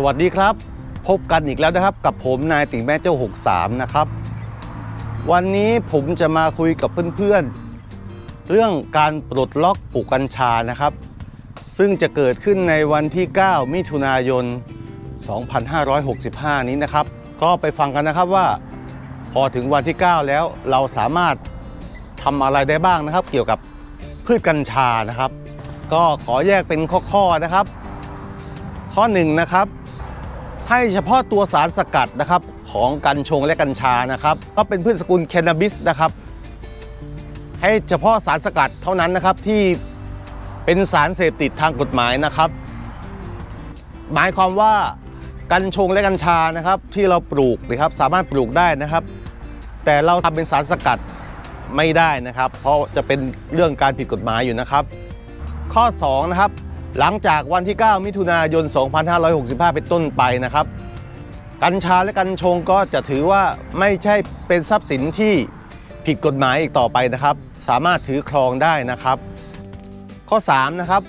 สวัสดีครับ พบกันอีกแล้วนะครับ กับผมนายติ่งแม่เจ้า 63 นะครับ วันนี้ผมจะมาคุยกับเพื่อนๆ เรื่องการปลดล็อกปลูกกัญชานะครับ ซึ่งจะเกิดขึ้นในวันที่ 9 มิถุนายน 2565 นี้นะครับ ก็ไปฟังกันนะครับว่า พอถึงวันที่ 9 แล้วเราสามารถทำอะไรได้บ้างนะครับ เกี่ยวกับพืชกัญชานะครับ ก็ขอแยกเป็นข้อๆนะครับข้อหนึ่งนะครับ ให้เฉพาะตัวสารสกัดนะครับของกัญชงและกัญชานะครับ ก็เป็นพืชสกุลแคนาบิสนะครับ ให้เฉพาะสารสกัดเท่านั้นนะครับที่เป็นสารเสพติดทางกฎหมายนะครับ หมายความว่ากัญชงและกัญชานะครับที่เราปลูกนะครับสามารถปลูกได้นะครับ แต่เราทำเป็นสารสกัดไม่ได้นะครับ เพราะจะเป็นเรื่องการผิดกฎหมายอยู่นะครับ ข้อ2นะครับ หลังจากวันที่ 9 มิถุนายน 2565 เป็นต้นไปนะครับ กัญชาและกัญชงก็จะถือว่าไม่ใช่เป็นทรัพย์สินที่ผิดกฎหมายอีกต่อไปนะครับ สามารถถือครองได้นะครับ ข้อ 3 นะครับ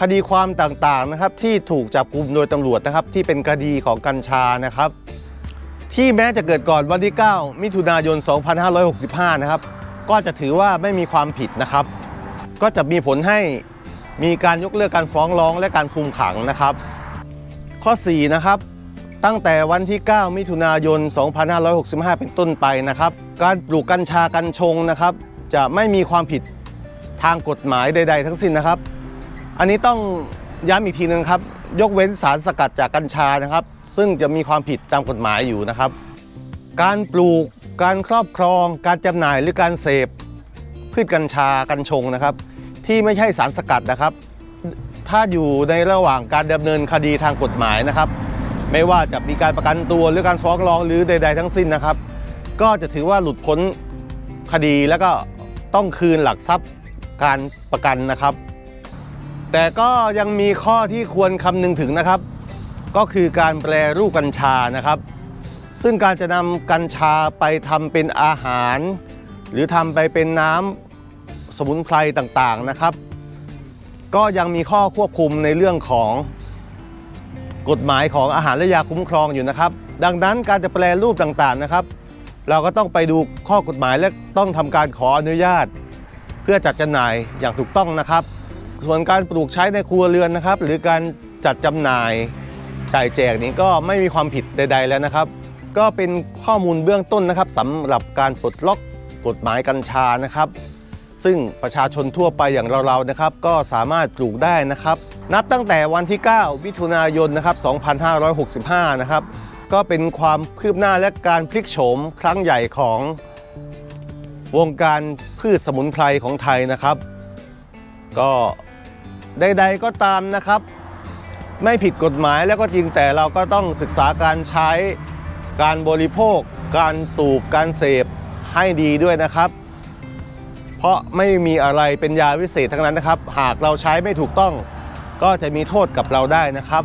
คดีความต่างๆนะครับที่ถูกจับกลุ่มโดยตำรวจนะครับ ที่เป็นคดีของกัญชานะครับ ที่แม้จะเกิดก่อนวันที่ 9 มิถุนายน 2565 นะครับ ก็จะถือว่าไม่มีความผิดนะครับ ก็จะมีผลให้ มีการยกเลิกการฟ้องร้องและการคุมขังนะครับ ข้อ 4 นะครับ ตั้งแต่วันที่ 9 มิถุนายน 2565 เป็นต้นไปนะครับ การปลูกกัญชากัญชงนะครับ จะไม่มีความผิดทางกฎหมายใด ๆ ทั้งสิ้นนะครับ อันนี้ต้องย้ำอีกทีนึงครับ ยกเว้นสารสกัดจากกัญชานะครับ ซึ่งจะมีความผิดตามกฎหมายอยู่นะครับ การปลูกการครอบครอง การจำหน่ายหรือการเสพพืชกัญชากัญชงนะครับ ที่ไม่ใช่สารสกัดนะครับ ถ้าอยู่ในระหว่างการดำเนินคดีทางกฎหมายนะครับ ไม่ว่าจะมีการประกันตัวหรือการฟ้องร้องหรือใด ๆ ทั้งสิ้นนะครับ ก็จะถือว่าหลุดพ้นคดีแล้วก็ต้องคืนหลักทรัพย์การประกันนะครับ แต่ก็ยังมีข้อที่ควรคำนึงถึงนะครับ ก็คือการแปรรูปกัญชานะครับ ซึ่งการจะนำกัญชาไปทำเป็นอาหาร หรือทำไปเป็นน้ำ สมุนไพรต่างๆนะครับ ก็ยังมีข้อควบคุมในเรื่องของกฎหมายของอาหารและยาคุ้มครองอยู่นะครับ ดังนั้นการจะแปลรูปต่างๆนะครับ เราก็ต้องไปดูข้อกฎหมายและต้องทำการขออนุญาต เพื่อจัดจำหน่ายอย่างถูกต้องนะครับ ส่วนการปลูกใช้ในครัวเรือนนะครับ หรือการจัดจำหน่ายจ่ายแจกนี้ก็ไม่มีความผิดใด ๆแล้วนะครับ ก็เป็นข้อมูลเบื้องต้นนะครับสำหรับการปลดล็อกกฎหมายกัญชานะครับ ซึ่งประชาชนทั่วไปอย่างเราๆนะครับก็สามารถปลูกได้นะครับ นับตั้งแต่วันที่ 9 มิถุนายนนะครับ 2565 นะครับ ก็เป็นความคืบหน้าและการพลิกโฉมครั้งใหญ่ของวงการพืชสมุนไพรของไทยนะครับ ก็ใดๆก็ตามนะครับ ไม่ผิดกฎหมายแล้วก็จริงแต่เราก็ต้องศึกษาการใช้การบริโภค การสูบการเสพให้ดีด้วยนะครับ ราะไม่มีอะไรเป็นยาวิเศษทั้งนั้นนะครับ หากเราใช้ไม่ถูกต้องก็จะมีโทษกับเราได้นะครับ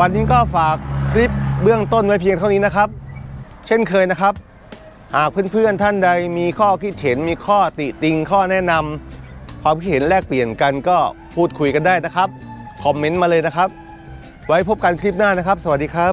วันนี้ก็ฝากคลิปเบื้องต้นไว้เพียงเท่านี้นะครับ เช่นเคยนะครับ หากเพื่อนๆท่านใดมีข้อคิดเห็นมีข้อติติงข้อแนะนำความคิดเห็นแลกเปลี่ยนกันก็พูดคุยกันได้นะครับคอมเมนต์มาเลยนะครับ ไว้พบกันคลิปหน้านะครับ สวัสดีครับ